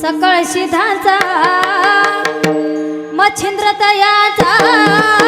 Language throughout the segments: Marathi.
सकळ शिधाचा मच्छिंद्र तयाचा.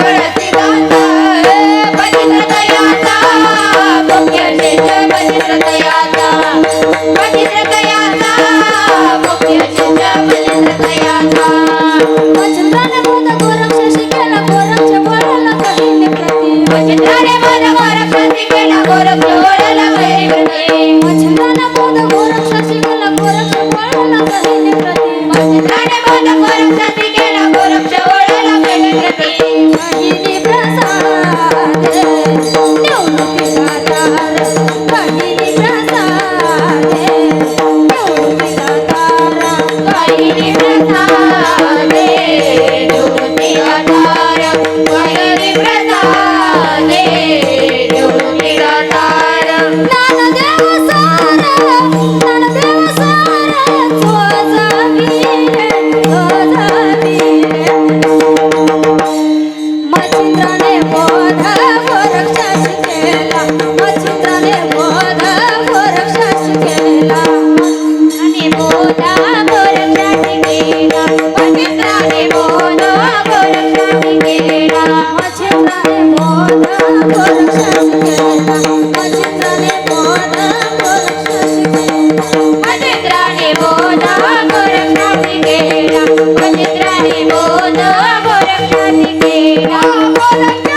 Thank you. నీ మోన కొరకని తేడా కొరక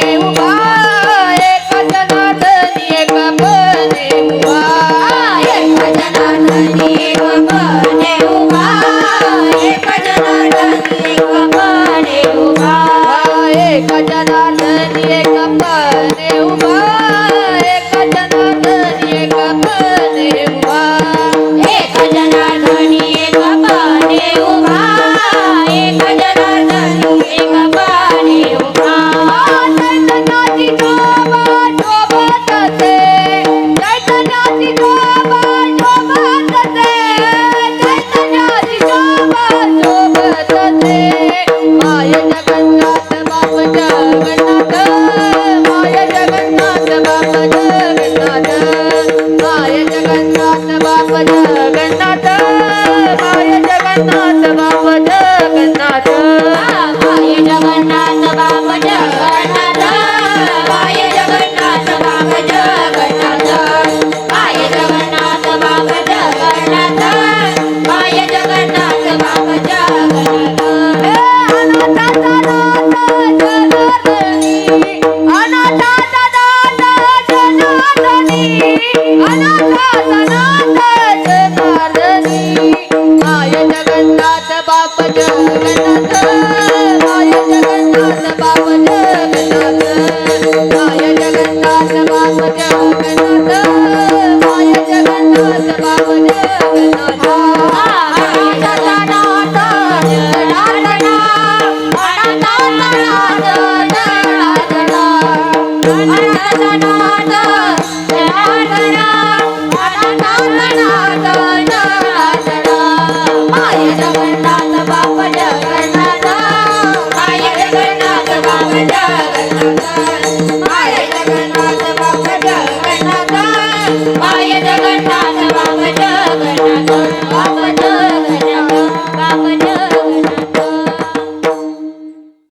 Deus. I'm gonna